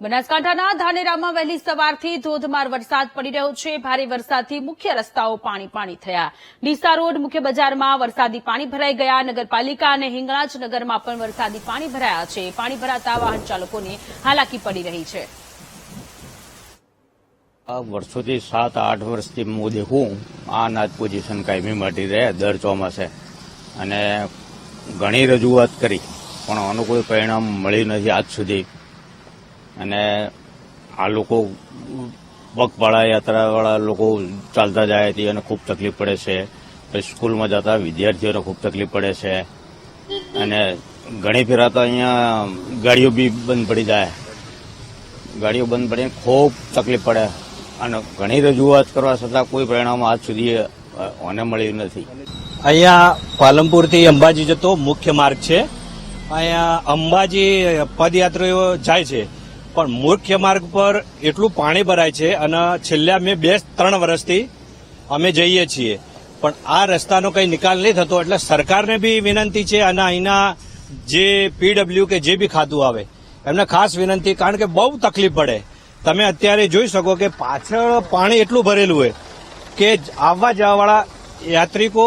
બનાસકાંઠાના ધાનેરામાં વહેલી સવારથી ધોધમાર વરસાદ પડી રહ્યો છે. ભારે વરસાદથી મુખ્ય રસ્તાઓ પાણી પાણી થયા. ડીસા રોડ મુખ્ય બજારમાં વરસાદી પાણી ભરાઈ ગયા. નગરપાલિકા અને હિંગળાજ નગરમાં પણ વરસાદી પાણી ભરાયા છે. પાણી ભરાતા વાહન ચાલકોને હાલાકી પડી રહી છે. વર્ષોથી સાત, આઠ વર્ષથી હું દેખું આ અનાજ પોઝિશન કાયમી માટે રહે દર ચોમાસે. અને ઘણી રજૂઆત કરી, પણ આનું કોઈ પરિણામ મળ્યું નથી આજ સુધી. અને આ લોકો પગપાળા, યાત્રાવાળા લોકો ચાલતા જાય છે અને ખૂબ તકલીફ પડે છે. પછી સ્કૂલમાં જતા વિદ્યાર્થીઓને ખૂબ તકલીફ પડે છે. અને ઘણી ફેરા તો અહીંયા ગાડીઓ બી બંધ પડી જાય. ગાડીઓ બંધ પડીને ખૂબ તકલીફ પડે. અને ઘણી રજૂઆત કરવા છતાં કોઈ પરિણામ આજ સુધી મને મળ્યું નથી. અહીંયા પાલનપુરથી અંબાજી જતો મુખ્ય માર્ગ છે. અહીંયા અંબાજી પદયાત્રીઓ જાય છે. પણ મુખ્ય માર્ગ પર એટલું પાણી ભરાય છે અને છેલ્લા મેં બે ત્રણ વર્ષથી અમે જઈએ છીએ. પણ આ રસ્તાનો કંઈ નિકાલ નહીં થતો, એટલે સરકારને બી વિનંતી છે અને અહીંના જે પીડબ્લ્યુ કે જે બી ખાતું આવે, એમને ખાસ વિનંતી, કારણ કે બહુ તકલીફ પડે. તમે અત્યારે જોઈ શકો કે પાછળ પાણી એટલું ભરેલું હોય કે આવવા જવાવાળા યાત્રિકો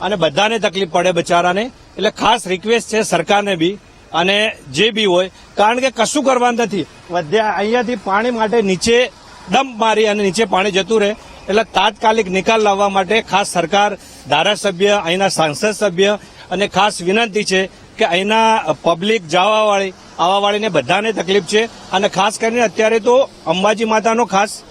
અને બધાને તકલીફ પડે બચારાને. એટલે ખાસ રિક્વેસ્ટ છે સરકારને બી અને જે બી હોય, કારણ કે કશું કરવાનું નથી. વધ્યા અહીંયાથી પાણી માટે નીચે ડમ્પ મારી અને નીચે પાણી જતું રહે. એટલે તાત્કાલિક નિકાલ લાવવા માટે ખાસ સરકાર, ધારાસભ્ય, અહીંના સાંસદ સભ્ય અને ખાસ વિનંતી છે કે અહીંના પબ્લિક જવાવાળી, આવવાવાળીને બધાને તકલીફ છે. અને ખાસ કરીને અત્યારે તો અંબાજી માતાનો ખાસ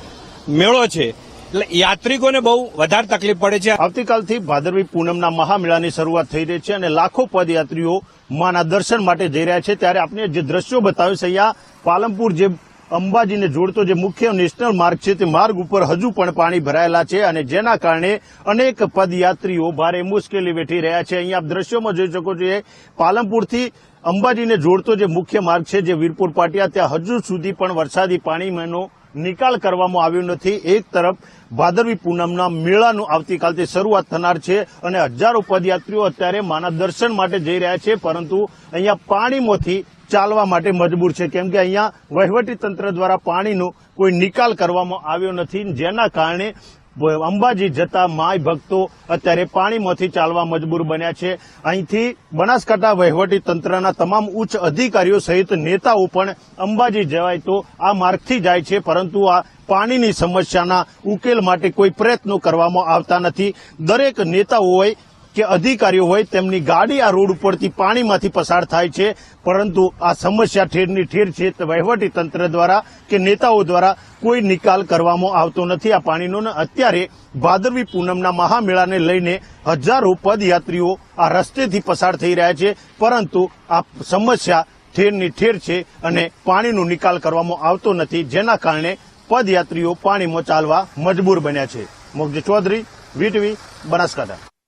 મેળો છે. એટલે યાત્રિકોને બહુ વધારે તકલીફ પડે છે. આવતીકાલથી ભાદરવી પૂનમના મહામેળાની શરૂઆત થઈ રહી છે અને લાખો પદયાત્રીઓ માના દર્શન માટે જઈ રહ્યા છે. ત્યારે આપણે જે દ્રશ્યો બતાવ્યું છે, અહીંયા પાલનપુર જે અંબાજીને જોડતો જે મુખ્ય નેશનલ માર્ગ છે, તે માર્ગ ઉપર હજુ પણ પાણી ભરાયેલા છે અને જેના કારણે અનેક પદયાત્રીઓ ભારે મુશ્કેલી વેઠી રહ્યા છે. અહીંયા આપ દ્રશ્યોમાં જોઈ શકો છો પાલનપુરથી અંબાજીને જોડતો જે મુખ્ય માર્ગ છે, જે વીરપુર પાટિયા, ત્યાં હજુ સુધી પણ વરસાદી પાણીનો નિકાલ કરવામાં આવ્યો નથી. એક તરફ ભાદરવી પૂનમના મેળાનું આવતીકાલથી શરૂઆત થનાર છે અને હજારો પદયાત્રીઓ અત્યારે માના દર્શન માટે જઈ રહ્યા છે, પરંતુ અહીંયા પાણીમાંથી ચાલવા માટે મજબૂર છે. કેમ કે અહીંયા વહીવટી તંત્ર દ્વારા પાણીનો કોઈ નિકાલ કરવામાં આવ્યો નથી. જેના કારણે અંબાજી જતા માય ભક્તો અત્યારે પાણીમાંથી ચાલવા મજબૂર બન્યા છે. અહીંથી બનાસકાંઠા વહીવટી તંત્રના તમામ ઉચ્ચ અધિકારીઓ સહિત નેતાઓ પણ અંબાજી જવાય તો આ માર્ગથી જાય છે, પરંતુ આ પાણીની સમસ્યાના ઉકેલ માટે કોઈ પ્રયત્નો કરવામાં આવતા નથી. દરેક નેતાઓ હોય કે અધિકારીઓ હોય તેમની ગાડી આ રોડ ઉપરથી પાણીમાંથી પસાર થાય છે. પરંતુ આ સમસ્યા ઠેરની ઠેર છે. વહીવટી તંત્ર દ્વારા કે નેતાઓ દ્વારા કોઈ નિકાલ કરવામાં આવતો નથી. આ પાણીનો અત્યારે ભાદરવી પૂનમના મહામેળાને લઈને હજારો પદયાત્રીઓ આ રસ્તેથી પસાર થઈ રહ્યા છે. પરંતુ આ સમસ્યા ઠેરની ઠેર છે અને પાણીનો નિકાલ કરવામાં આવતો નથી. જેના કારણે પદયાત્રીઓ પાણીમાં ચાલવા મજબૂર બન્યા છે. મોગજી ચૌધરી વીટવી બનાસકાંઠા.